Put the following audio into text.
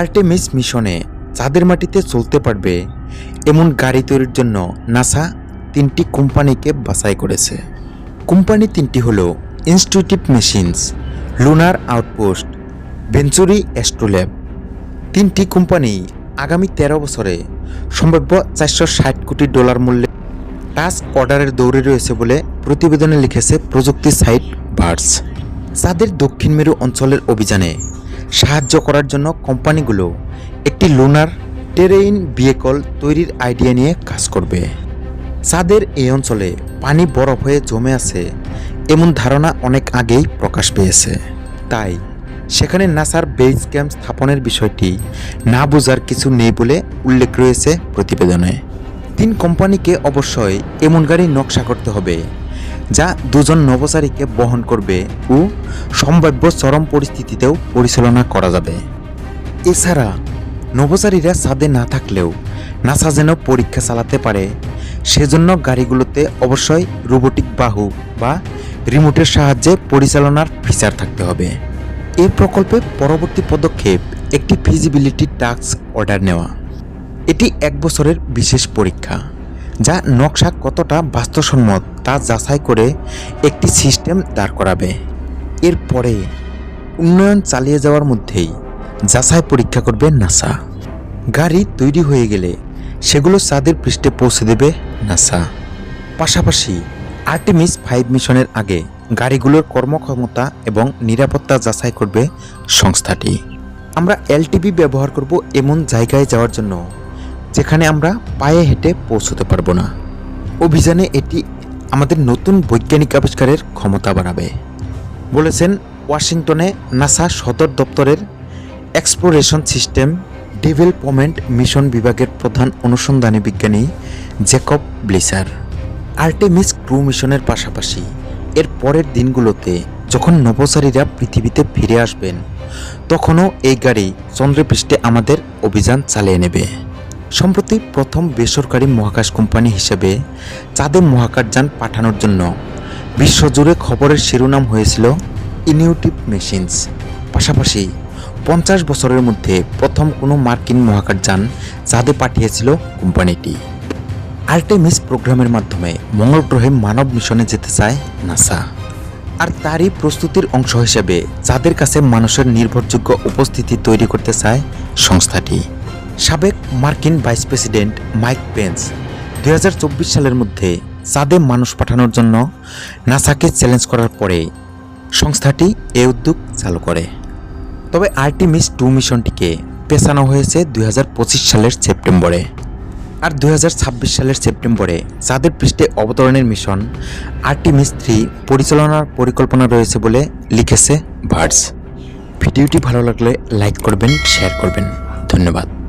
Artemis মিশনে চাঁদের মাটিতে চলতে পারবে এমন গাড়ি তৈরির জন্য নাসা তিনটি কোম্পানিকে বাছাই করেছে। কোম্পানি তিনটি হল Intuitive Machines Lunar Outpost Venturi Astrolab তিনটি কোম্পানি আগামী তেরো বছরে সম্ভাব্য চারশো ষাট কোটি ডলার মূল্যে টাস্ক অর্ডারের দৌড়ে রয়েছে বলে প্রতিবেদনে লিখেছে প্রযুক্তি সাইট বার্স। চাঁদের দক্ষিণ মেরু অঞ্চলের অভিযানে সাহায্য করার জন্য কোম্পানিগুলো একটি লুনার টেরেইন ভেহিকল তৈরির আইডিয়া নিয়ে কাজ করবে। চাঁদের এই অঞ্চলে পানি বরফ হয়ে জমে আছে এমন ধারণা অনেক আগেই প্রকাশ পেয়েছে। তাই সেখানে নাসার বেস ক্যাম্প স্থাপনের বিষয়টি না বোঝার কিছু নেই বলে উল্লেখ রয়েছে প্রতিবেদনে। তিন কোম্পানিকে অবশ্যই এমন গাড়ি নকশা করতে হবে যা দুজন নভোচারীকে বহন করবে ও সম্ভাব্য চরম পরিস্থিতিতেও পরিচালনা করা যাবে। এছাড়া, নভোচারীরা ছাদে না থাকলেও নাসা যেন পরীক্ষা চালাতে পারে, সেজন্য গাড়িগুলোতে অবশ্যই রোবোটিক বাহু বা রিমোটের সাহায্যে পরিচালনার ফিচার থাকতে হবে। এই প্রকল্পে পরবর্তী পদক্ষেপ একটি ফিজিবিলিটি টাস্ক অর্ডার নেওয়া। এটি এক বছরের বিশেষ পরীক্ষা। যা নকশা কতটা বাস্তবসম্মত তা যাচাই করে একটি সিস্টেম দাঁড় করাবে। এরপরে উন্নয়ন চালিয়ে যাওয়ার মধ্যেই যাচাই পরীক্ষা করবে নাসা। গাড়ি তৈরি হয়ে গেলে সেগুলো চাঁদের পৃষ্ঠে পৌঁছে দেবে নাসা। পাশাপাশি আর্টেমিস ফাইভ মিশনের আগে গাড়িগুলোর কর্মক্ষমতা এবং নিরাপত্তা যাচাই করবে সংস্থাটি। আমরা এলটিভি ব্যবহার করব এমন জায়গায় যাওয়ার জন্য। যেখানে আমরা পায়ে হেঁটে পৌঁছতে পারব না। অভিযানে এটি আমাদের নতুন বৈজ্ঞানিক আবিষ্কারের ক্ষমতা বাড়াবে। বলেছেন ওয়াশিংটনে নাসা সদর দপ্তরের এক্সপ্লোরেশন সিস্টেম ডেভেলপমেন্ট মিশন বিভাগের প্রধান অনুসন্ধানী বিজ্ঞানী জেকব ব্লিসার। আর্টেমিস ক্রু মিশনের পাশাপাশি এর পরের দিনগুলোতে যখন নভোচারীরা পৃথিবীতে ফিরে আসবেন, তখনও এই গাড়ি চন্দ্রপৃষ্ঠে আমাদের অভিযান চালিয়ে নেবে। সম্প্রতি প্রথম বেসরকারি মহাকাশ কোম্পানি হিসেবে চাঁদে মহাকাশযান পাঠানোর জন্য বিশ্বজুড়ে খবরের শিরোনাম হয়েছিল ইনিউটিভ মেশিনস পাশাপাশি পঞ্চাশ বছরের মধ্যে প্রথম কোনো মার্কিন মহাকাশযান চাঁদে পাঠিয়েছিল কোম্পানিটি। আর্টেমিস প্রোগ্রামের মাধ্যমে মঙ্গল গ্রহে মানব মিশনে যেতে চায় নাসা। আর তারই প্রস্তুতির অংশ হিসেবে যাদের কাছে মানুষের নির্ভরযোগ্য উপস্থিতি তৈরি করতে চায় সংস্থাটি। সাবেক মার্কিন ভাইস প্রেসিডেন্ট মাইক পেন্স দু হাজার চব্বিশ সালের মধ্যে চাঁদে মানুষ পাঠানোর জন্য নাসাকে চ্যালেঞ্জ করার পরে সংস্থাটি এ উদ্যোগ চালু করে। তবে আর্টিমিস টু মিশনটিকে পেছানো হয়েছে দুই হাজার পঁচিশ সালের সেপ্টেম্বরে। আর দু হাজার ছাব্বিশ সালের সেপ্টেম্বরে চাঁদের পৃষ্ঠে অবতরণের মিশন আর্টিমিস থ্রি পরিচালনার পরিকল্পনা রয়েছে বলে লিখেছে ভার্স। ভিডিওটি ভালো লাগলে লাইক করবেন, শেয়ার করবেন। ধন্যবাদ।